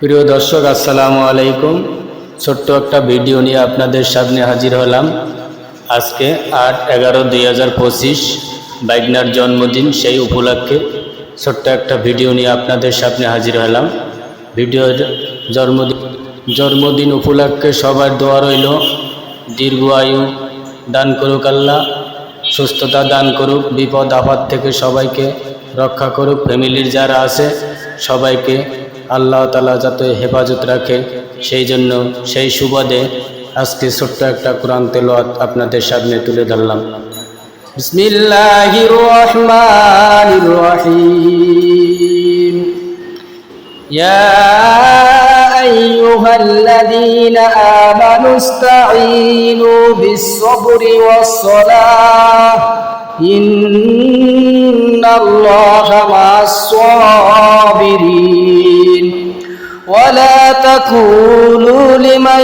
প্রিয় দর্শক, আসসালামু আলাইকুম। ছোট্ট একটা ভিডিও নিয়ে আপনাদের সামনে হাজির হলাম। আজকে আট এগারো দুই হাজার পঁচিশ, বাইকনার জন্মদিন সেই উপলক্ষে ছোট্ট একটা ভিডিও নিয়ে আপনাদের সামনে হাজির হলাম। ভিডিওর জন্মদিন জন্মদিন উপলক্ষে সবার দোয়া রইল। দীর্ঘ আয়ু দান করুক আল্লাহ, সুস্থতা দান করুক, বিপদ আপদ থেকে সবাইকে রক্ষা করুক। ফ্যামিলির যারা আছে, সবাইকে আল্লাহ তালা যাতে হেফাজত রাখে, সেই জন্য সেই সুবাদে আজকে ছোট্ট একটা কোরআন তেল আপনাদের সামনে তুলে ধরলাম। বিসমিল্লাহির ইয়া আইয়ুহাল্লাযীনা আমানু ইসতাঈনু বিস-সাবরি الصابرين. ولا تكونوا لمن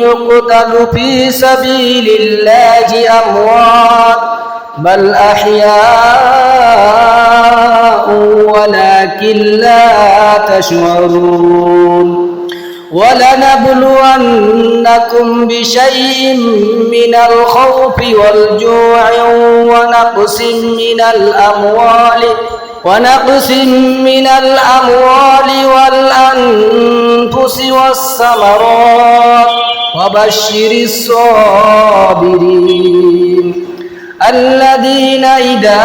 يقتل في سبيل الله أموات بل أحياء ولكن لا تشعرون. ولنبلونكم بشيء من الخوف والجوع ونقص من الأموال ونقص من الأموال والأنفس والثمرات وبشر الصابرين الذين إذا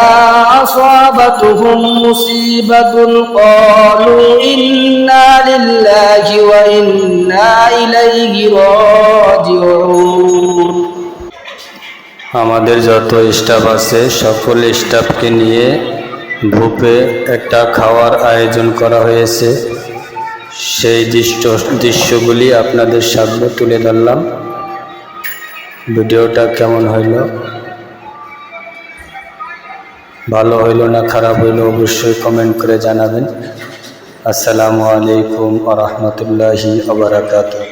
أصابتهم مصيبة قالوا إنا لله وإنا إليه راجعون আমাদের যত স্টাফ আছে সকল স্টাফকে নিয়ে গ্রুপে একটা খাওয়ার আয়োজন করা হয়েছে। সেই দৃশ্য দৃশ্যগুলি আপনাদের সামনে তুলে ধরলাম। ভিডিওটা কেমন হইল? ভালো হইল না খারাপ হইল অবশ্যই কমেন্ট করে জানাবেন। আসসালামু আলাইকুম আ রহমতুল্লাহি আবরাকাতুহ